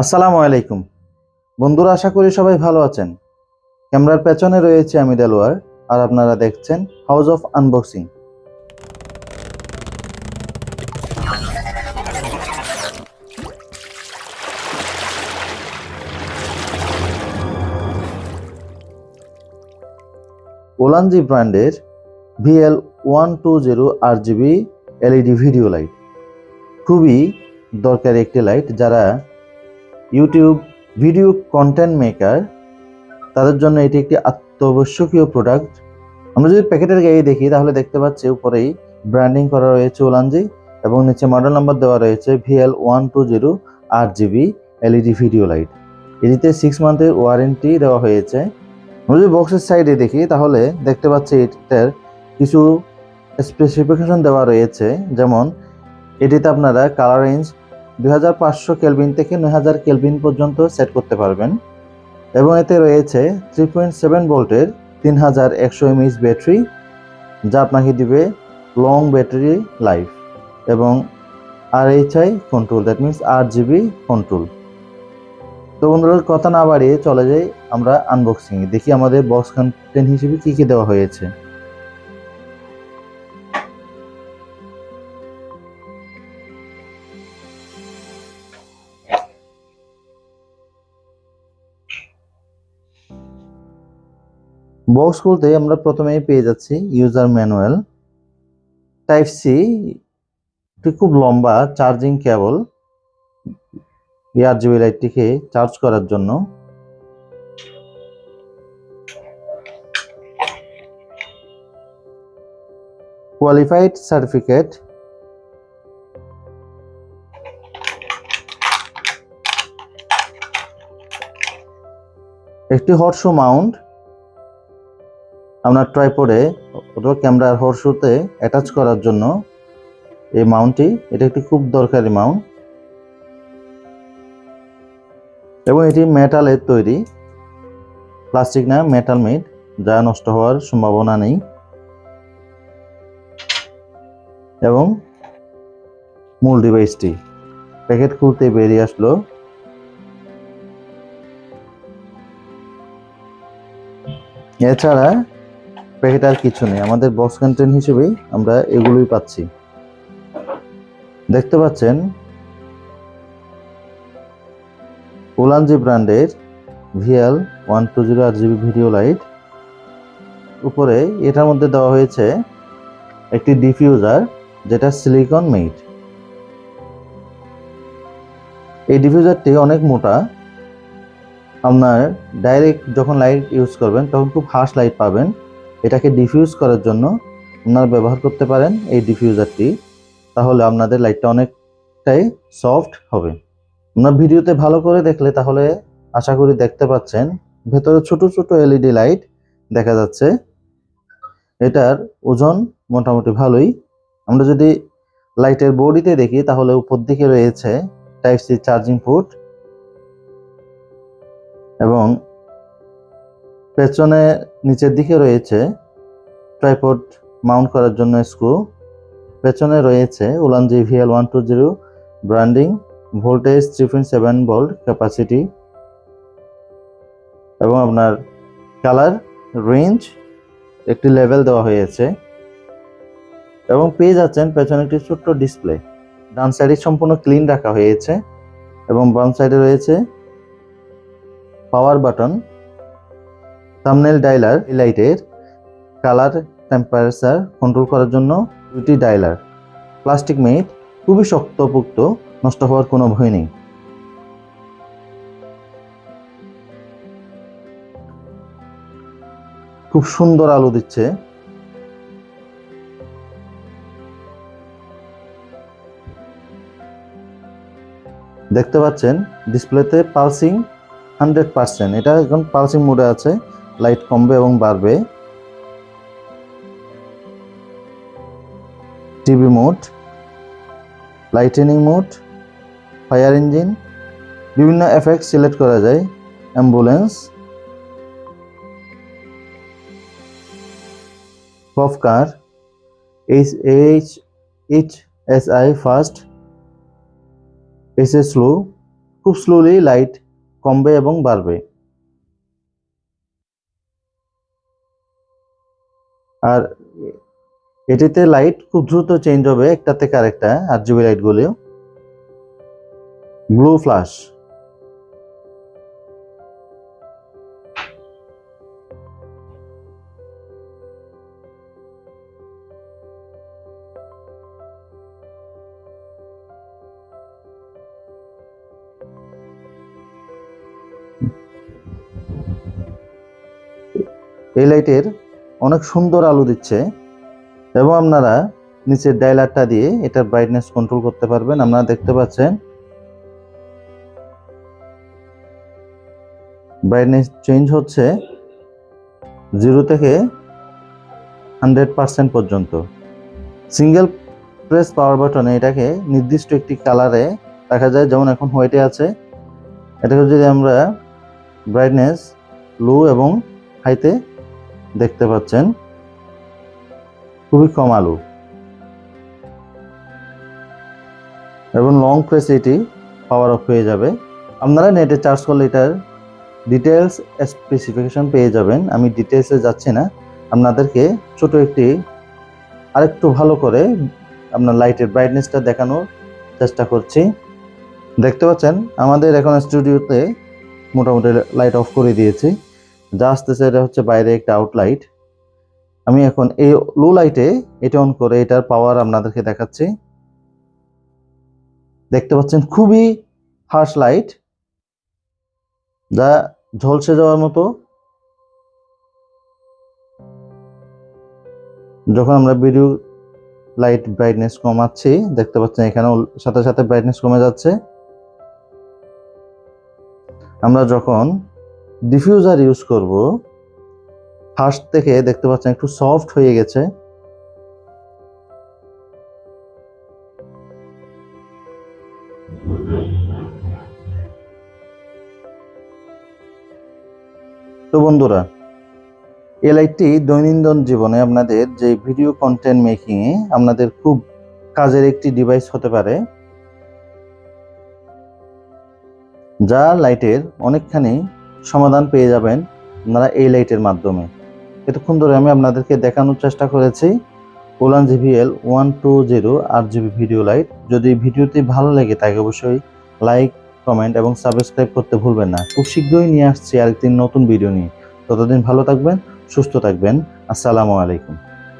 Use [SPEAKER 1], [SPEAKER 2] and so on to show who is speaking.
[SPEAKER 1] আসসালামু আলাইকুম। বন্ধুরা, আশা করি সবাই ভালো আছেন। ক্যামেরার পেছনে রয়েছে আমি দেলোয়ার, আর আপনারা দেখছেন হাউস অফ আনবক্সিং ওলানজি ব্র্যান্ডের VL one two zero R GB LED video light. খুবই দরকারি একটি লাইট যারা ইউটিউব ভিডিও কন্টেন্ট মেকার তাদের জন্য এটি একটি অত্যাবশ্যকীয় প্রোডাক্ট আমরা যদি প্যাকেটের গায়ে দেখি, তাহলে দেখতে পাচ্ছি উপরেই ব্র্যান্ডিং করা রয়েছে ওলানজি এবং নিচে মডেল নাম্বার দেওয়া রয়েছে ভিএল ওয়ান টু জিরো আট জিবি এলইডি ভিডিও লাইট এটিতে সিক্স মান্থের ওয়ারেন্টি দেওয়া হয়েছে। আমরা যদি বক্সের সাইডে দেখি, তাহলে দেখতে পাচ্ছি এটার কিছু স্পেসিফিকেশন দেওয়া রয়েছে। যেমন, এটিতে আপনারা কালার রেঞ্জ দুই হাজার পাঁচশো কেলভিন থেকে নয় হাজার কেলভিন পর্যন্ত সেট করতে পারবেন। এবং এতে রয়েছে থ্রি পয়েন্ট সেভেন ভোল্টের তিন হাজার একশো এমএইচ ব্যাটারি, যা আপনাকে দিবে লং ব্যাটারি লাইফ এবং R H HI control that means আট জিবি কন্ট্রোল তো বন্ধুরা, কথা না বাড়িয়ে চলে যাই আমরা আনবক্সিং দেখি আমাদের বক্স কন্টেন্ট হিসেবে কী কী দেওয়া হয়েছে। বক্স খুলতে আমরা প্রথমেই পেয়ে যাচ্ছি ইউজার ম্যানুয়াল টাইপ সি একটি খুব লম্বা চার্জিং কেবল ইয়ার জিবি লাইটটিকে চার্জ করার জন্য। কোয়ালিফাইড সার্টিফিকেট একটি হর্সো মাউন্ট আপনার ট্রাইপডে অথবা ক্যামেরার হর্সোতে অ্যাটাচ করার জন্য এই মাউন্টটি এটা একটি খুব দরকারি মাউন্ট এবং এটি মেটালের তৈরি। প্লাস্টিক না মেটাল মেড যা নষ্ট হওয়ার সম্ভাবনা নেই। এবং মূল ডিভাইসটি প্যাকেট খুলতে বেরিয়ে আসলো। এছাড়া প্যাকেট আর কিছু নেই। আমাদের বক্স কন্টেন্ট হিসেবেই আমরা এগুলোই পাচ্ছি। দেখতে পাচ্ছেন? ওলানজি ব্র্যান্ডের ভিএল ওয়ান টু জিরো আট জিবি ভিডিও লাইট। উপরে এটার মধ্যে দেওয়া হয়েছে একটি ডিফিউজার, যেটা সিলিকন মেড এই ডিফিউজারটি অনেক মোটা। আপনার ডাইরেক্ট যখন লাইট ইউজ করবেন, তখন খুব হার্শ লাইট পাবেন। এটাকে ডিফিউজ করার জন্য আপনারা ব্যবহার করতে পারেন এই ডিফিউজারটি তাহলে আপনাদের লাইটটা অনেকটাই সফট হবে। আপনার ভিডিওতে ভালো করে দেখলে তাহলে আশা করি দেখতে পাচ্ছেন, ভেতরে ছোট ছোট এলইডি লাইট দেখা যাচ্ছে। এটার ওজন মোটামুটি ভালোই। আমরা যদি লাইটের বডিতে দেখি তাহলে উপর দিকে রয়েছে টাইপ সি চার্জিং পোর্ট এবং পেছনে নিচের দিকে রয়েছে ট্রাইপড মাউন্ট করার জন্য স্ক্রু। পেছনে রয়েছে Ulanzi VL one two zero branding, voltage three point seven volt capacity এবং আপনার কালার রেঞ্জ একটি লেভেল দেওয়া হয়েছে। এবং পেয়ে যাচ্ছেন পেছনে একটি ছোট্ট ডিসপ্লে। ডান সাইডে সম্পূর্ণ ক্লিন রাখা হয়েছে এবং বাম সাইডে রয়েছে পাওয়ার বাটন। থামনেল ডাইলার লাইটের কালার টেম্পারেচার কন্ট্রোল করার জন্য দুটি ডাইলার প্লাস্টিক মেট খুবই শক্তপোক্ত, নষ্ট হওয়ার কোনো ভয় নেই। খুব সুন্দর আলো দিচ্ছে। দেখতে পাচ্ছেন ডিসপ্লেতে পালসিং হান্ড্রেড পার্সেন্ট এটা এখন পালসিং মোডে আছে। লাইট কমবে এবং বাড়বে। TV mode, lightning mode, fire engine, বিভিন্ন এফেক্ট সিলেক্ট করা যায়, ambulance পফ car, H H H S I first S A slow, খুব স্লোলি লাইট কমবে এবং বাড়বে। আর এটিতে লাইট খুব দ্রুত চেঞ্জ হবে একটা থেকে আরেকটা আর জিবি লাইটগুলিও ব্লু ফ্লাশ এই লাইটের অনেক সুন্দর আলো দিচ্ছে এবং আপনারা নিচের ডায়লারটা দিয়ে এটার ব্রাইটনেস কন্ট্রোল করতে পারবেন। আপনারা দেখতে পাচ্ছেন ব্রাইটনেস চেঞ্জ হচ্ছে জিরো থেকে হান্ড্রেড পার্সেন্ট পর্যন্ত। সিঙ্গেল প্রেস পাওয়ার বাটনে এটাকে নির্দিষ্ট একটি কালারে রাখা যায়, যেমন এখন হোয়াইটে আছে। এটাকে যদি আমরা ব্রাইটনেস লো এবং হাইতে দেখতে পাচ্ছেন, খুবই কম আলু। এবং লং প্রেস এটি পাওয়ার অফ হয়ে যাবে। আপনারা নেটে চার্জ করলে এটার ডিটেলস স্পেসিফিকেশন পেয়ে যাবেন। আমি ডিটেলসে যাচ্ছি না। আপনাদেরকে ছোট একটি আরেকটু ভালো করে আপনার লাইটের ব্রাইটনেসটা দেখানোর চেষ্টা করছি। দেখতে পাচ্ছেন, আমাদের এখন স্টুডিওতে মোটামুটি লাইট অফ করে দিয়েছি। যা আসতেছে, এটা হচ্ছে বাইরে একটা আউটলাইট আমি এখন এই লো লাইটে এটা অন করে এটার পাওয়ার আপনাদেরকে দেখাচ্ছি। দেখতে পাচ্ছেন খুবই হার্শ লাইট যা ঝলসে যাওয়ার মতো। যখন আমরা ভিডিও লাইট ব্রাইটনেস কমাচ্ছি, দেখতে পাচ্ছেন এখানেও সাথে সাথে ব্রাইটনেস কমে যাচ্ছে। আমরা যখন ডিফিউজার ইউজ করব। ফার্স্ট থেকে দেখতে পাচ্ছেন একটু সফট হয়ে গেছে। তো বন্ধুরা, এই লাইটটি দৈনন্দিন জীবনে আপনাদের যে ভিডিও কন্টেন্ট মেকিংয়ে আপনাদের খুব কাজের একটি ডিভাইস হতে পারে, যা লাইটের অনেকখানি সমাধান পেয়ে যাবেন আপনারা এই লাইটের মাধ্যমে। এতক্ষণ ধরে আমি আপনাদেরকে দেখানোর চেষ্টা করেছি ওলান জিভিএল ওয়ান টু জিরো আট জিবি ভিডিও লাইট। যদি ভিডিওটি ভালো লাগে তাকে অবশ্যই লাইক, কমেন্ট এবং সাবস্ক্রাইব করতে ভুলবেন না। খুব শীঘ্রই নিয়ে আসছি আরেকটি নতুন ভিডিও নিয়ে। ততদিন ভালো থাকবেন, সুস্থ থাকবেন। আসসালামু আলাইকুম।